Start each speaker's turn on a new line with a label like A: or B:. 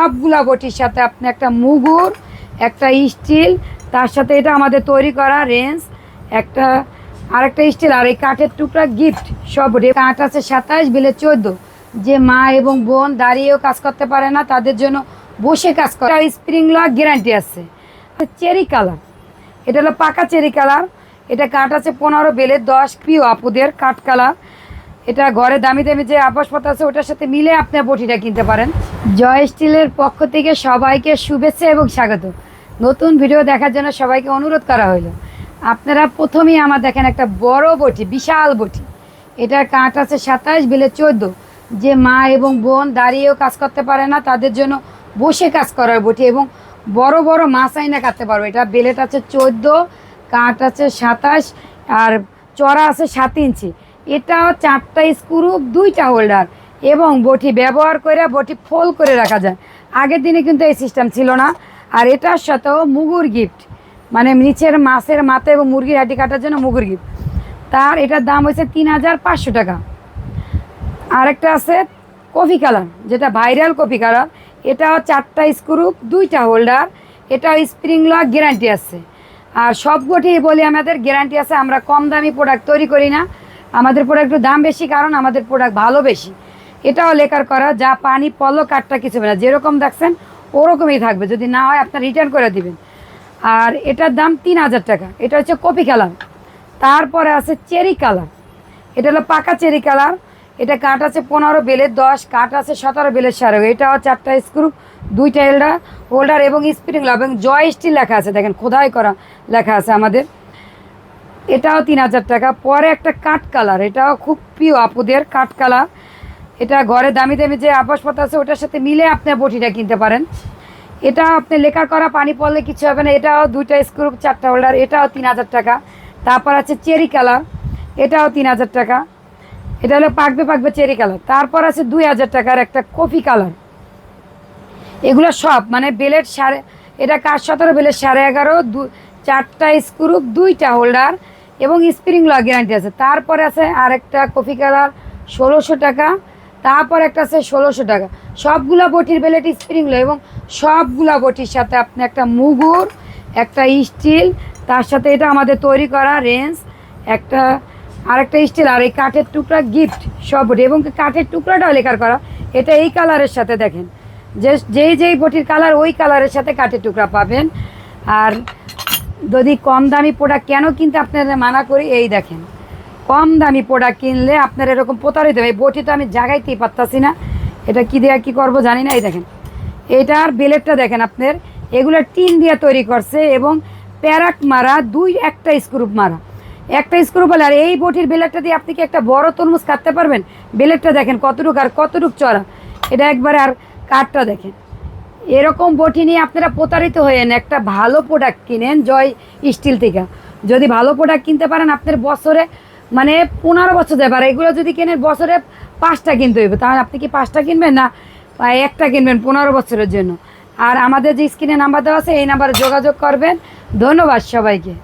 A: সবগুলা বটির সাথে আপনি একটা মুগুর, একটা স্টিল, তার সাথে এটা আমাদের তৈরি করা রেঞ্জ, একটা আরেকটা স্টিল আর এই কাঠের টুকরা গিফট, সব কাঠ আছে সাতাশ, বিলে চোদ্দ। যে মা এবং বোন দাঁড়িয়েও কাজ করতে পারে না, তাদের জন্য বসে কাজ করে। স্প্রিং লক গ্যারান্টি আছে। চেরি কালার এটা হলো পাকা চেরি কালার এটা কাঠ আছে পনেরো, বেলে দশ প্রিয় আপুদের কাঠ কালার এটা ঘরে দামি দামি যে আবাসপত্র আছে, ওটার সাথে মিলে আপনার বটিটা কিনতে পারেন। জয় স্টিলের পক্ষ থেকে সবাইকে শুভেচ্ছা এবং স্বাগত। নতুন ভিডিও দেখার জন্য সবাইকে অনুরোধ করা হলো আপনারা প্রথমেই আমার দেখেন একটা বড় বটি, বিশাল বটি। এটার কাঠ আছে সাতাশ, বেলে চোদ্দ। যে মা এবং বোন দাঁড়িয়েও কাজ করতে পারে না, তাদের জন্য বসে কাজ করার বটি এবং বড় বড় মাছ আইনা কাটতে পারবে। এটা বেলেট আছে চোদ্দ কাঠ আছে সাতাশ, আর চড়া আছে সাত ইঞ্চি। এটাও চারটা স্ক্রু, দুইটা হোল্ডার এবং বটি ব্যবহার করে বটি ফোল করে রাখা যায়। আগের দিনে কিন্তু এই সিস্টেম ছিল না। আর এটার সাথেও মুগুর গিফট মানে নিচের মাছের মাথা এবং মুরগির হাঁটি কাটার জন্য মুগুর গিফট। তার এটার দাম হয়েছে তিন হাজার পাঁচশো টাকা। আরেকটা আছে কফি কালার, যেটা ভাইরাল কফি কালার। এটাও চারটা স্ক্রু, দুইটা হোল্ডার। এটাও স্প্রিং লক গ্যারান্টি আছে। আর সবকটি বলি আমাদের গ্যারান্টি আছে, আমরা কম দামি প্রোডাক্ট তৈরি করি না। আমাদের প্রোডাক্টের দাম বেশি, কারণ আমাদের প্রোডাক্ট ভালো বেশি। এটাও লেখার করা, যা পানি পলো কাঠটা কিছু না। যেরকম দেখছেন, ওরকমই থাকবে। যদি না হয়, আপনার রিটার্ন করে দিবেন। আর এটার দাম তিন হাজার টাকা। এটা হচ্ছে কপি কালার। তারপরে আছে চেরি কালার। এটা হলো পাকা চেরি কালার। এটা কাঠ আছে পনেরো বেলের দশ, কাঠ আছে সতেরো বেলের সাড়ে এটাও চারটা স্ক্রু, দুইটা এলডার হোল্ডার এবং স্প্রিং এবং জয় স্টিল লেখা আছে। দেখেন, খোদাই করা লেখা আছে আমাদের। এটাও তিন হাজার টাকা। পরে একটা কাঠ কালার, এটাও খুব প্রিয় আপুদের কাঠ কালার। এটা ঘরে দামি দামি যে আবাসপত্র আছে, ওটার সাথে মিলে আপনার বটিটা কিনতে পারেন। এটা আপনি লেখা করা পানি পড়লে কিছু হবে না, এটাও দুইটা স্ক্রু চারটা হোল্ডার এটাও তিন হাজার টাকা। তারপর আছে চেরি কালার, এটাও তিন হাজার টাকা। এটা হলো পাকবে পাকবে চেরি কালার। তারপর আছে দুই হাজার টাকার একটা কফি কালার। এগুলো সব মানে বেলের সাড়ে, এটা কাঠ সতেরো? বেলের সাড়ে এগারো, দু, চারটা স্ক্রু দুইটা হোল্ডার এবং স্প্রিং লক গ্যারান্টি আছে। তারপরে আছে আরেকটা কফি কালার ষোলোশো টাকা। তারপর একটা আছে ষোলোশো টাকা। সবগুলা বটির বেলেট স্প্রিং লক এবং সবগুলা বটির সাথে আপনি একটা মুগুর, একটা স্টিল তার সাথে এটা আমাদের তৈরি করা রেঞ্জ, একটা আরেকটা স্টিল আর এই কাঠের টুকরা গিফট সব বটি এবং কাঠের টুকরাটাও লেখার করা। এটা এই কালারের সাথে দেখেন। যে যেই যেই বটির কালার ওই কালারের সাথে কাঠের টুকরা পাবেন। আর যদি কম দামি প্রোডাক্ট কেন কিনতে আপনারা মানা করি? এই দেখেন। কম দামি প্রোডাক্ট কিনলে আপনার এরকম প্রতারিত হবে বটি তো আমি জাগাইতেই পারতাছি না। এটা কী দেওয়া কী করব জানি না, এই দেখেন। এটার বেলেটটা দেখেন আপনার, এগুলো টিন দিয়ে তৈরি করছে এবং প্যারাক মারা, দুই একটা স্ক্রুপ মারা। একটা স্ক্রু বলে আর এই বটির বেলেটটা দিয়ে আপনি কি একটা বড় তরমুজ কাটতে পারবেন? বেলেটটা দেখেন কতটুক আর কতটুক চড়া। এটা একবারে আর কাঠটা দেখেন। এরকম বটি নিয়ে আপনারা প্রতারিত হয়েন একটা ভালো প্রোডাক্ট কিনেন জয় স্টিল থেকে। যদি ভালো প্রোডাক্ট কিনতে পারেন, আপনার বছরে মানে পনেরো বছর দেয় পারে। এগুলো যদি কেনেন, বছরে পাঁচটা কিনতে হইবে। তাহলে আপনি কি পাঁচটা কিনবেন না? একটা কিনবেন পনেরো বছরের জন্য। আর আমাদের যে স্ক্রিনে নাম্বার দেওয়া আছে, এই নাম্বারে যোগাযোগ করবেন। ধন্যবাদ সবাইকে।